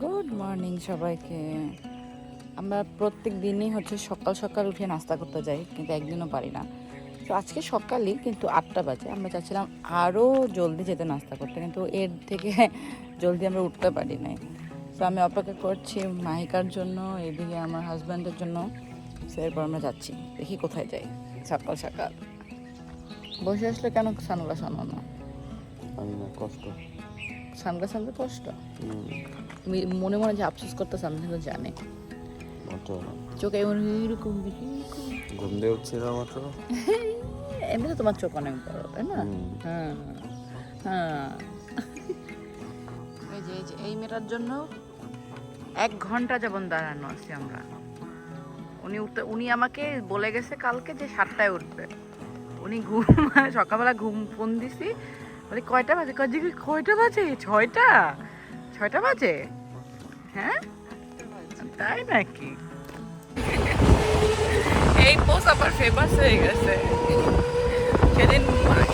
Good morning সবাইকে। আমরা প্রত্যেক দিনই হচ্ছে সকাল সকাল উঠে নাস্তা করতে যাই, কিন্তু একদিনও পারি না। তো আজকে সকালই কিন্তু আটটা বাজে। আমরা চাচ্ছিলাম আরও জলদি যেতে নাস্তা করতে, কিন্তু এর থেকে জলদি আমরা উঠতে পারি নাই। তো আমি অপেক্ষা করছি মাহিকার জন্য, এদিকে আমার হাজব্যান্ডের জন্য। তো এরপর আমরা যাচ্ছি, দেখি কোথায় যাই, সকাল সকাল। বসে আসলে কেন সানগ্লাস আনো না? আমি না, কষ্ট। সানগ্লাস আনতে কষ্ট মনে মনে যে আফসোস করতে সামনে জানি। চোখে এমন এরকম। ঘুম দিয়ে উঠছিল মাত্র। এমনি তো তোমার চোখ অনেক বড় তাই না? হ্যাঁ হ্যাঁ। এই যে এই যে এই মেয়েটার জন্য এক ঘণ্টা যেমন দাঁড়ানো আছি আমরা। উনি উঠতে উনি আমাকে বলে গেছে কালকে যে সাতটায় উঠবে। উনি ঘুম সকালবেলা ঘুম ফোন দিছি বলে কয়টা বাজে? কাজে কয়টা বাজে? ছয়টা? ছয়টা বাজে? হ্যাঁ? তাই নাকি? এই পোস্ট আবার ফেমাস হয়ে গেছে। সেদিন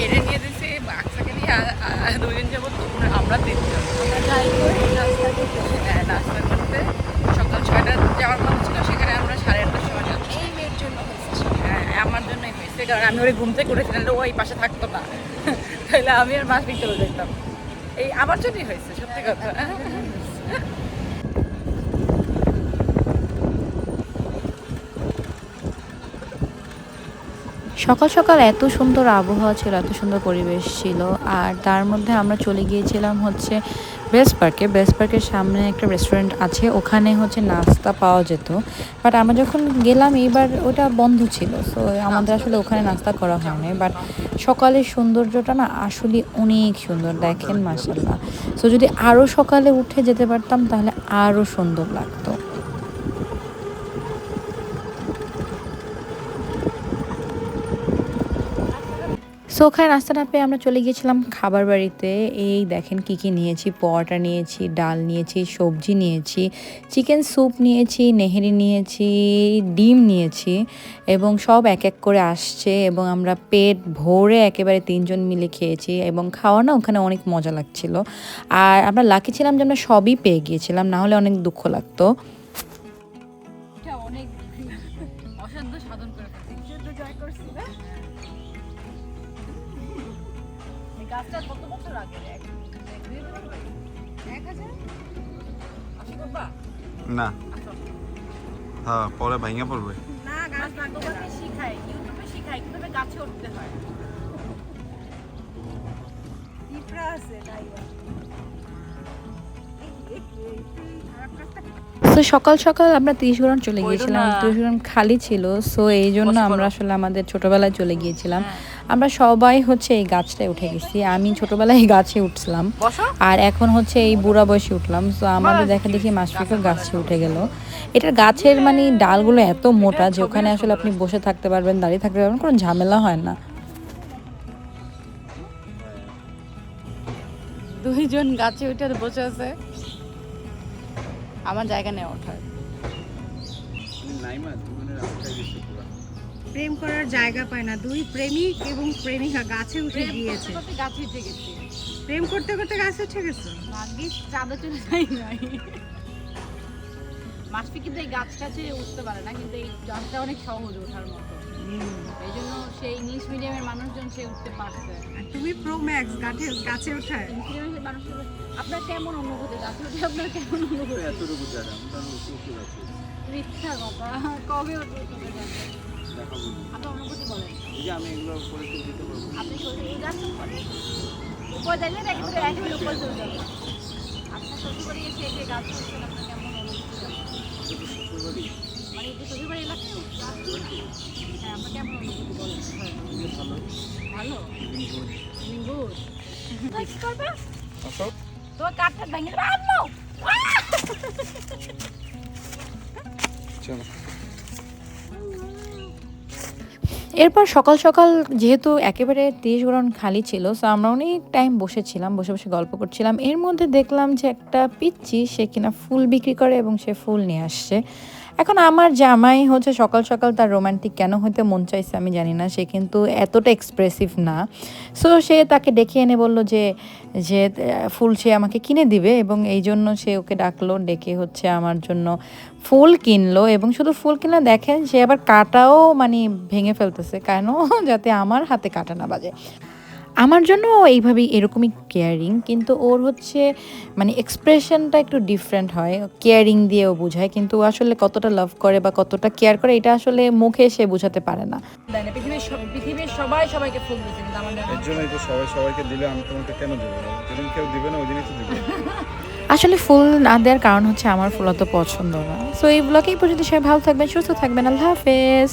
এনে নিয়ে দিছি বাচ্চাকে নিয়ে দুজন দুদিন যাব আমরা তিনজন। হ্যাঁ নাস্তা করতে সকাল ছয়টা যাওয়ার কথা ছিল সেখানে আমরা সাড়ে আটটার সময় যাচ্ছি এই মেয়ের জন্য হয়েছে হ্যাঁ আমার জন্যই হয়েছে কারণ আমি ওই ঘুম থেকে উঠেছিলাম ও ওই পাশে থাকতো না। তাহলে আমি আর মাছ চলে যেতাম। এই আমার জন্যই হয়েছে, সত্যি কথা। সকাল সকাল এত সুন্দর আবহাওয়া ছিল, এত সুন্দর পরিবেশ ছিল, আর তার মধ্যে আমরা চলে গিয়েছিলাম হচ্ছে বেস্ট পার্কে, বেস্ট পার্কের সামনে একটা রেস্টুরেন্ট আছে, ওখানে হচ্ছে নাস্তা পাওয়া যেত। বাট আমরা যখন গেলাম, এইবার ওটা বন্ধ ছিল সো আমাদের আসলে ওখানে নাস্তা করা হয়নি। বাট সকালের সৌন্দর্যটা না আসলে অনেক সুন্দর, দেখেন মাসাল্লাহ সো যদি আরও সকালে উঠে যেতে পারতাম, তাহলে আরও সুন্দর লাগতো। সো ওখানে নাস্তাটা পেয়ে আমরা চলে গিয়েছিলাম খাবার বাড়িতে। এই দেখেন কি কি নিয়েছি। পরোটা নিয়েছি, ডাল নিয়েছি, সবজি নিয়েছি, চিকেন স্যুপ নিয়েছি, নেহেরি নিয়েছি, ডিম নিয়েছি এবং সব এক এক করে আসছে এবং আমরা পেট ভরে একেবারে তিনজন মিলে খেয়েছি এবং খাওয়া না ওখানে অনেক মজা লাগছিল। আর আমরা লাকি ছিলাম যে আমরা সবই পেয়ে গিয়েছিলাম না হলে অনেক দুঃখ লাগতো। গাছটা কত বছর আগে? এক এক হাজার হবে? এক হাজার? আশি করবা না। হ্যাঁ পরে ভাঙা পড়বে। না গাছ তোমাকে শিখাই ইউটিউবে শিখাই কীভাবে গাছে উঠতে হয়। পিঁপড়া আছে তাই তো সকাল সকাল আমরা তিরিশগ্রাম চলে গিয়েছিলাম। তিরিশগ্রাম খালি ছিল। সো এই জন্য আমরা আসলে আমাদের ছোটবেলায় চলে গিয়েছিলাম। হ্যাঁ। আমরা সবাই হচ্ছে এই গাছটায় উঠে গেছি। আমি ছোটবেলায় এই গাছে উঠছিলাম। আর এখন হচ্ছে এই বুড়া বয়সে উঠলাম। তো আমাদের দেখা দেখি মাসফিকও গাছে উঠে গেল। এটার গাছের মানে ডালগুলো এত মোটা যে ওখানে আসলে আপনি বসে থাকতে পারবেন দাঁড়িয়ে থাকতে পারবেন কোনো ঝামেলা হয় না। দুইজন গাছে উঠে বসে আছে। আমার জায়গা নেই ওঠার। প্রেম করার জায়গা পায় না। দুই প্রেমিক এবং প্রেমিকা গাছে উঠে গিয়েছে। গাছে উঠে গেছি। প্রেম করতে করতে গাছে উঠে গেছে? ভাগ্যিস চাঁদা চলে যাই নাই। মাসপি কিন্তু এই গাছ কাছে উঠতে পারে না কিন্তু এই গাছটা অনেক সহজ ওঠার মতো। এই জন্য সেই ইংলিশ মিডিয়ামের মানুষজন সে উঠতে পারছে। আর তুমি প্রো ম্যাক্স গাছে গাছে ওঠায়? মানুষের আপনার কেমন অনুভূতি? গাছে উঠে আপনার কেমন অনুভূতি? এতটুকু আমি কবে উঠবে আপনার অনুভূতি বলেন। এই যে আমি এগুলো পরিচয় দিতে পারব। আপনি এই গাছ উপরে যাইলে একেবারে একেবারে উপরে চলে যাবে। আপনার শ্বশুরবাড়ি এসে যে গাছ উঠছেন আপনার কেমন অনুভূতি শ্বশুরবাড়ি। মানে এই যে শ্বশুরবাড়ি এলাকায় হ্যাঁ আপনার কেমন অনুভূতি বলেন ভালো। ভালো? নিম্বুর কি করবে? আসো কাঠটা ভেঙে দেবে। আম্মু! চলো। এরপর সকাল সকাল যেহেতু একেবারে তিরিশ গ্রহণ খালি ছিল সো আমরা অনেক টাইম বসেছিলাম, বসে বসে গল্প করছিলাম। এর মধ্যে দেখলাম যে একটা পিচ্ছি সে কিনা ফুল বিক্রি করে এবং সে ফুল নিয়ে আসছে। এখন আমার জামাই হচ্ছে সকাল সকাল তার রোমান্টিক কেন হইতে মন চাইছে আমি জানি না, সে কিন্তু এতটা এক্সপ্রেসিভ না। সো সে তাকে ডেকে এনে বলল যে যে ফুল সে আমাকে কিনে দিবে এবং এই জন্য সে ওকে ডাকলো, ডেকে হচ্ছে আমার জন্য ফুল কিনলো এবং শুধু ফুল কিনলে দেখেন সে আবার কাটাও মানে ভেঙে ফেলতেছে, কেন? যাতে আমার হাতে কাটা না বাজে। আমার জন্য এইভাবেই এরকমই কেয়ারিং কিন্তু ওর হচ্ছে মানে এক্সপ্রেশনটা একটু ডিফারেন্ট হয়। কেয়ারিং দিয়ে ও বোঝায় কিন্তু আসলে কতটা লাভ করে বা কতটা কেয়ার করে এটা আসলে মুখে সে বোঝাতে পারে না। পৃথিবীর সবাই সবাইকে ফুল দিচ্ছে কিন্তু আমার এর জন্যই তো সবাই সবাইকে দিলে আমি তোমাকে কেন দেবো? যেদিন কেউ দিবে না ওই দিনই তো দিবে। আসলে ফুল না দেওয়ার কারণ হচ্ছে আমার ফুল অত পছন্দ না। সো এই ব্লগেই পর্যন্ত সবাই ভালো থাকবেন সুস্থ থাকবেন আল্লাহ হাফেজ।